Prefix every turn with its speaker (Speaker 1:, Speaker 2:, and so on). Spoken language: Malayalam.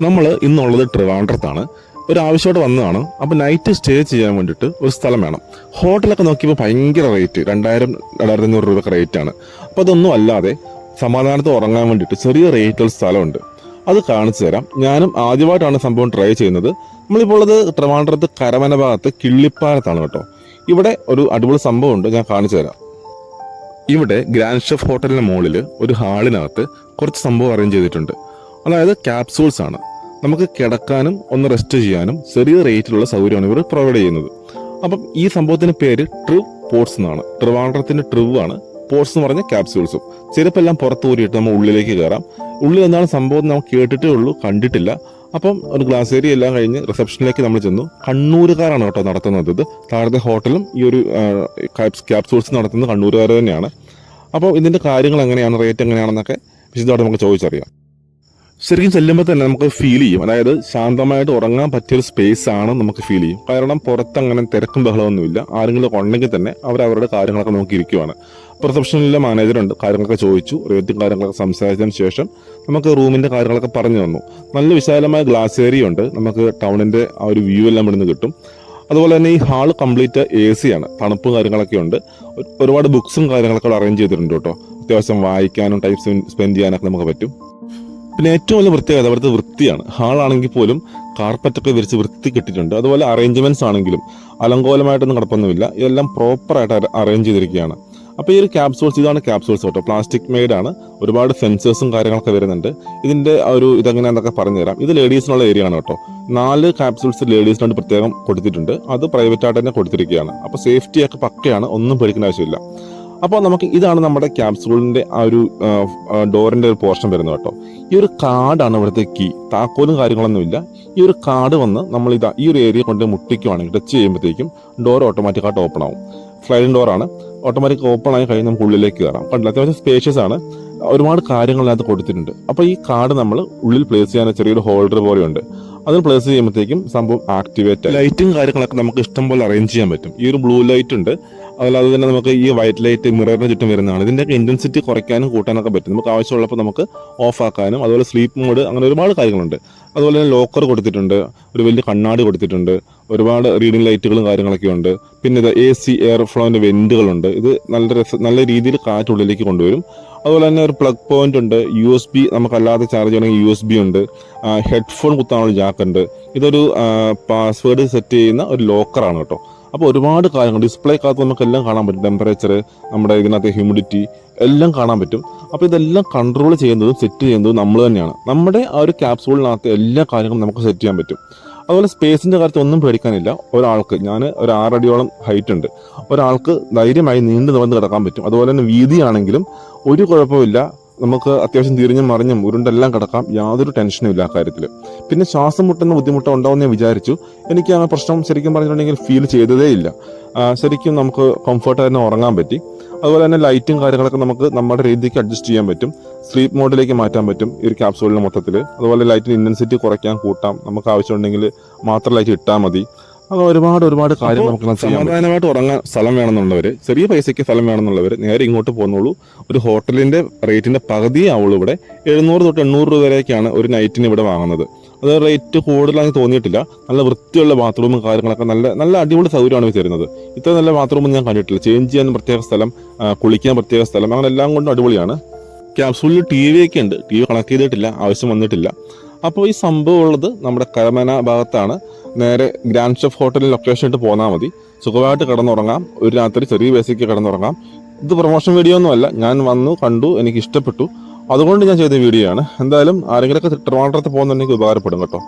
Speaker 1: നമ്മൾ ഇന്നുള്ളത് ട്രിവാൻഡ്രത്താണ്. ഒരു ആവശ്യമായിട്ട് വന്നതാണ്. അപ്പോൾ നൈറ്റ് സ്റ്റേ ചെയ്യാൻ വേണ്ടിയിട്ട് ഒരു സ്ഥലം വേണം. ഹോട്ടലൊക്കെ നോക്കിയപ്പോൾ ഭയങ്കര റേറ്റ് രണ്ടായിരം രണ്ടായിരത്തി അഞ്ഞൂറ് രൂപയൊക്കെ റേറ്റാണ് അപ്പോൾ അതൊന്നും അല്ലാതെ സമാധാനത്ത് ഉറങ്ങാൻ വേണ്ടിയിട്ട് ചെറിയ റേറ്റുള്ള സ്ഥലമുണ്ട്. അത് കാണിച്ചു തരാം. ഞാനും ആദ്യമായിട്ടാണ് സംഭവം ട്രൈ ചെയ്യുന്നത്. നമ്മളിപ്പോൾ ഉള്ളത് ട്രിവാൻഡ്രത്ത് കരമന ഭാഗത്ത് കിള്ളിപ്പാലത്താണ് കേട്ടോ. ഇവിടെ ഒരു അടിപൊളി സംഭവമുണ്ട്. ഞാൻ കാണിച്ചു തരാം. ഇവിടെ ഗ്രാൻഡ് ഷെഫ് ഹോട്ടലിന്റെ മുകളിൽ ഒരു ഹാളിനകത്ത് കുറച്ച് സംഭവം അറേഞ്ച് ചെയ്തിട്ടുണ്ട്. അതായത് ക്യാപ്സൂൾസ് ആണ്. നമുക്ക് കിടക്കാനും ഒന്ന് റെസ്റ്റ് ചെയ്യാനും ചെറിയ റേറ്റിലുള്ള സൗകര്യമാണ് ഇവർ പ്രൊവൈഡ് ചെയ്യുന്നത്. അപ്പം ഈ സംഭവത്തിന്റെ പേര് ട്രിവ് പോർട്സ് എന്നാണ്. ട്രിവാൻഡ്രത്തിന്റെ ട്രിവ് ആണ് പോർട്സ് എന്ന് പറഞ്ഞ ക്യാപ്സ്യൂൾസും ചെരുപ്പെല്ലാം പുറത്ത് ഊരിയിട്ട് നമ്മൾ ഉള്ളിലേക്ക് കയറാം. ഉള്ളിൽ എന്താണ് സംഭവം നമ്മൾ കേട്ടിട്ടേ ഉള്ളൂ കണ്ടിട്ടില്ല. അപ്പം ഒരു ഗ്ലാസ് ഏരിയ എല്ലാം കഴിഞ്ഞ് റിസപ്ഷനിലേക്ക് നമ്മൾ ചെന്നു. കണ്ണൂരുകാരാണ് കേട്ടോ നടത്തുന്നത് ഇത്. താഴത്തെ ഹോട്ടലും ഈ ഒരു ക്യാപ്സൂൾസ് നടത്തുന്നത് കണ്ണൂരുകാർ തന്നെയാണ്. അപ്പോൾ ഇതിന്റെ കാര്യങ്ങൾ എങ്ങനെയാണ് റേറ്റ് എങ്ങനെയാണെന്നൊക്കെ വിശദമായിട്ട് നമുക്ക് ചോദിച്ചറിയാം. ശരിക്കും ചെല്ലുമ്പോൾ തന്നെ നമുക്ക് ഫീൽ ചെയ്യും. അതായത് ശാന്തമായിട്ട് ഉറങ്ങാൻ പറ്റിയൊരു സ്പേസ് ആണ് നമുക്ക് ഫീൽ ചെയ്യും. കാരണം പുറത്ത് അങ്ങനെ തിരക്കും ബഹളമൊന്നുമില്ല. ആരെങ്കിലും ഉണ്ടെങ്കിൽ തന്നെ അവർ അവരുടെ കാര്യങ്ങളൊക്കെ നോക്കി ഇരിക്കുവാണ്. റിസപ്ഷനിലെ മാനേജറുണ്ട് കാര്യങ്ങളൊക്കെ ചോദിച്ചു. റേറ്റും കാര്യങ്ങളൊക്കെ സംസാരിച്ചതിന് ശേഷം നമുക്ക് റൂമിന്റെ കാര്യങ്ങളൊക്കെ പറഞ്ഞു തന്നു. നല്ല വിശാലമായ ഗ്ലാസ് ഏരിയ ഉണ്ട്. നമുക്ക് ടൗണിന്റെ ആ ഒരു വ്യൂ എല്ലാം ഇവിടുന്ന് കിട്ടും. അതുപോലെ തന്നെ ഈ ഹാൾ കംപ്ലീറ്റ് എ സി ആണ്. തണുപ്പും കാര്യങ്ങളൊക്കെ ഉണ്ട്. ഒരുപാട് ബുക്സും കാര്യങ്ങളൊക്കെ അറേഞ്ച് ചെയ്തിട്ടുണ്ട് കേട്ടോ. അത്യാവശ്യം വായിക്കാനും ടൈം സ്പെൻഡ് ചെയ്യാനൊക്കെ നമുക്ക് പറ്റും. പിന്നെ ഏറ്റവും വലിയ പ്രത്യേകത അവിടുത്തെ വൃത്തിയാണ്. ഹാളാണെങ്കിൽ പോലും കാർപ്പറ്റൊക്കെ വിരിച്ച് വൃത്തി കിട്ടിയിട്ടുണ്ട്. അതുപോലെ അറേഞ്ച്മെന്റ്സ് ആണെങ്കിലും അലങ്കോലമായിട്ടൊന്നും കിടപ്പൊന്നുമില്ല. ഇതെല്ലാം പ്രോപ്പറായിട്ട് അറേഞ്ച് ചെയ്തിരിക്കുകയാണ്. അപ്പോൾ ഈ ഒരു ക്യാപ്സൂൾസ് ഇതാണ് ക്യാപ്സൂൾസ് കേട്ടോ. പ്ലാസ്റ്റിക് മെയ്ഡ് ആണ്. ഒരുപാട് സെൻസേഴ്സും കാര്യങ്ങളൊക്കെ വരുന്നുണ്ട്. ഇതിന്റെ ആ ഒരു ഇതെങ്ങനെയാണെന്നൊക്കെ പറഞ്ഞുതരാം. ഇത് ലേഡീസിനുള്ള ഏരിയ ആണ് കേട്ടോ. നാല് ക്യാപ്സൂൾസ് ലേഡീസിനോട് പ്രത്യേകം കൊടുത്തിട്ടുണ്ട്. അത് പ്രൈവറ്റ് ആയിട്ട് തന്നെ കൊടുത്തിരിക്കുകയാണ്. അപ്പോൾ സേഫ്റ്റിയൊക്കെ പക്കയാണ്. ഒന്നും പേടിക്കേണ്ട ആവശ്യമില്ല. അപ്പോൾ നമുക്ക് ഇതാണ് നമ്മുടെ ക്യാപ്സൂളിന്റെ ആ ഒരു ഡോറിന്റെ ഒരു പോർഷൻ വരുന്നത് കേട്ടോ. ഈ ഒരു കാർഡാണ് ഇവിടുത്തെ കീ താക്കോലും കാര്യങ്ങളൊന്നുമില്ല ഈ ഒരു കാർഡ് വന്ന് നമ്മൾ ഇതാ ഈ ഒരു ഏരിയ കൊണ്ട് മുട്ടിക്കുവാണെങ്കിൽ ടച്ച് ചെയ്യുമ്പോഴത്തേക്കും ഡോർ ഓട്ടോമാറ്റിക്കായിട്ട് ഓപ്പൺ ആവും. സ്ലൈഡിംഗ് ഡോറാണ് ഓട്ടോമാറ്റിക് ഓപ്പൺ ആയി കഴിഞ്ഞ് നമുക്ക് ഉള്ളിലേക്ക് കയറാം. കണ്ടില്ല? അത്യാവശ്യം സ്പേഷ്യസ് ആണ്. ഒരുപാട് കാര്യങ്ങൾ അതിനകത്ത് കൊടുത്തിട്ടുണ്ട്. അപ്പോൾ ഈ കാർഡ് നമ്മൾ ഉള്ളിൽ പ്ലേസ് ചെയ്യാൻ ചെറിയൊരു ഹോൾഡർ പോലെയുണ്ട്. അതിൽ പ്ലേസ് ചെയ്യുമ്പോഴത്തേക്കും സംഭവം ആക്ടിവേറ്റ് ലൈറ്റും കാര്യങ്ങളൊക്കെ നമുക്ക് ഇഷ്ടം പോലെ അറേഞ്ച് ചെയ്യാൻ പറ്റും. ഈ ഒരു ബ്ലൂ ലൈറ്റ് ഉണ്ട്. അതല്ലാതെ തന്നെ നമുക്ക് ഈ വൈറ്റ് ലൈറ്റ് മിററിന് ചുറ്റും വരുന്നതാണ്. ഇതിന്റെയൊക്കെ ഇന്റൻസിറ്റി കുറയ്ക്കാനും കൂട്ടാനൊക്കെ പറ്റും. നമുക്ക് ആവശ്യമുള്ളപ്പോൾ നമുക്ക് ഓഫ് ആക്കാനും അതുപോലെ സ്ലീപ്പ് മോഡ് അങ്ങനെ ഒരുപാട് കാര്യങ്ങളുണ്ട്. അതുപോലെ തന്നെ ലോക്കർ കൊടുത്തിട്ടുണ്ട്. ഒരു വലിയ കണ്ണാടി കൊടുത്തിട്ടുണ്ട്. ഒരുപാട് റീഡിംഗ് ലൈറ്റുകളും കാര്യങ്ങളൊക്കെ ഉണ്ട് പിന്നെ ഇത് എ സി എയർ ഫ്ലോന്റെ വെന്റുകളുണ്ട് ഇത് നല്ല രസ നല്ല രീതിയിൽ കാറ്റ് ഉള്ളിലേക്ക് കൊണ്ടുവരും. അതുപോലെ തന്നെ ഒരു പ്ലഗ് പോയിന്റ് ഉണ്ട്. യു എസ് ബി നമുക്കല്ലാതെ ചാർജ് ചെയ്യണമെങ്കിൽ യു എസ് ബി ഉണ്ട്. ഹെഡ്ഫോൺ കുത്താനുള്ള ജാക്ക് ഉണ്ട്. ഇതൊരു പാസ്വേഡ് സെറ്റ് ചെയ്യുന്ന ഒരു ലോക്കറാണ് കേട്ടോ. അപ്പോൾ ഒരുപാട് കാര്യങ്ങൾ ഡിസ്പ്ലേക്കകത്ത് നമുക്ക് എല്ലാം കാണാൻ പറ്റും. ടെമ്പറേച്ചർ നമ്മുടെ ഇതിനകത്ത് ഹ്യൂമിഡിറ്റി എല്ലാം കാണാൻ പറ്റും. അപ്പോൾ ഇതെല്ലാം കൺട്രോൾ ചെയ്യുന്നതും സെറ്റ് ചെയ്യുന്നതും നമ്മൾ തന്നെയാണ്. നമ്മുടെ ആ ഒരു ക്യാപ്സൂളിനകത്ത് എല്ലാ കാര്യങ്ങളും നമുക്ക് സെറ്റ് ചെയ്യാൻ പറ്റും. അതുപോലെ സ്പേസിന്റെ കാര്യത്തിൽ ഒന്നും പേടിക്കാനില്ല. ഒരാൾക്ക് ഞാൻ ഒരു ആറടിയോളം ഹൈറ്റ് ഉണ്ട്. ഒരാൾക്ക് ധൈര്യമായി നീണ്ടു നിവർന്ന് കിടക്കാൻ പറ്റും. അതുപോലെ തന്നെ വീതിയാണെങ്കിലും ഒരു കുഴപ്പമില്ല നമുക്ക് അത്യാവശ്യം തിരിഞ്ഞും മറിഞ്ഞും ഉരുണ്ടെല്ലാം കിടക്കാം. യാതൊരു ടെൻഷനും ഇല്ല കാര്യത്തിൽ പിന്നെ ശ്വാസം മുട്ടുന്ന ബുദ്ധിമുട്ട് ഉണ്ടാവും ഞാൻ വിചാരിച്ചു. എനിക്ക് ആ പ്രശ്നം ശരിക്കും പറഞ്ഞിട്ടുണ്ടെങ്കിൽ ഫീൽ ചെയ്തതേ ഇല്ല. ശരിക്കും നമുക്ക് കംഫർട്ട് തന്നെ ഉറങ്ങാൻ പറ്റി. അതുപോലെ തന്നെ ലൈറ്റും കാര്യങ്ങളൊക്കെ നമുക്ക് നമ്മുടെ രീതിക്ക് അഡ്ജസ്റ്റ് ചെയ്യാൻ പറ്റും. സ്ലീപ്പ് മോഡിലേക്ക് മാറ്റാൻ പറ്റും ഈ ഒരു ക്യാപ്സൂളിന് മൊത്തത്തിൽ അതുപോലെ ലൈറ്റിന് ഇന്റൻസിറ്റി കുറയ്ക്കാൻ കൂട്ടാം. നമുക്ക് ആവശ്യമുണ്ടെങ്കിൽ മാത്രം ലൈറ്റ് ഇട്ടാൽ മതി. അങ്ങനെ ഒരുപാട് ഒരുപാട് കാര്യം നമുക്ക് സമാധാനമായിട്ട് ഉറങ്ങാൻ സ്ഥലം വേണമെന്നുള്ളവർ ചെറിയ പൈസയ്ക്ക് സ്ഥലം വേണമെന്നുള്ളവർ നേരെ ഇങ്ങോട്ട് പോകുന്നുള്ളൂ ഒരു ഹോട്ടലിന്റെ റേറ്റിന്റെ പകുതി ആവുള്ളൂ ഇവിടെ. എഴുന്നൂറ് തൊട്ട് എണ്ണൂറ് രൂപ വരെയൊക്കെയാണ് ഒരു നൈറ്റിന് ഇവിടെ വാങ്ങുന്നത്. അത് റേറ്റ് കൂടുതലാണെന്ന് തോന്നിയിട്ടില്ല. നല്ല വൃത്തിയുള്ള ബാത്റൂമും കാര്യങ്ങളൊക്കെ നല്ല നല്ല അടിപൊളി സൗകര്യമാണ് ഇവർ തരുന്നത്. ഇത്ര നല്ല ബാത്റൂമൊന്നും ഞാൻ കണ്ടിട്ടില്ല. ചേഞ്ച് ചെയ്യാൻ പ്രത്യേക സ്ഥലം കുളിക്കാൻ പ്രത്യേക സ്ഥലം അങ്ങനെ എല്ലാം കൊണ്ടും അടിപൊളിയാണ്. ക്യാപ്സൂളിൽ ടി വി ഒക്കെ ഉണ്ട്. ടി വി കണക്ട് ചെയ്തിട്ടില്ല ആവശ്യം വന്നിട്ടില്ല. അപ്പോൾ ഈ സംഭവം ഉള്ളത് നമ്മുടെ കരമന ഭാഗത്താണ്. നേരെ ഗ്രാൻഡ് ഷെഫ് ഹോട്ടലിൽ ലൊക്കേഷൻ ഇട്ട് പോന്നാൽ മതി. സുഖമായിട്ട് കിടന്നുറങ്ങാം. ഒരു രാത്രി ചെറിയ ബേസിക്ക് കിടന്നുറങ്ങാം. ഇത് പ്രൊമോഷൻ വീഡിയോ ഒന്നുമല്ല ഞാൻ വന്നു കണ്ടു എനിക്ക് ഇഷ്ടപ്പെട്ടു. അതുകൊണ്ട് ഞാൻ ചെയ്ത വീഡിയോ ആണ്. എന്തായാലും ആരെങ്കിലുമൊക്കെ ട്രിവാൻഡ്രത്ത് പോകുന്നുണ്ടെങ്കിൽ ഉപകാരപ്പെടും കേട്ടോ.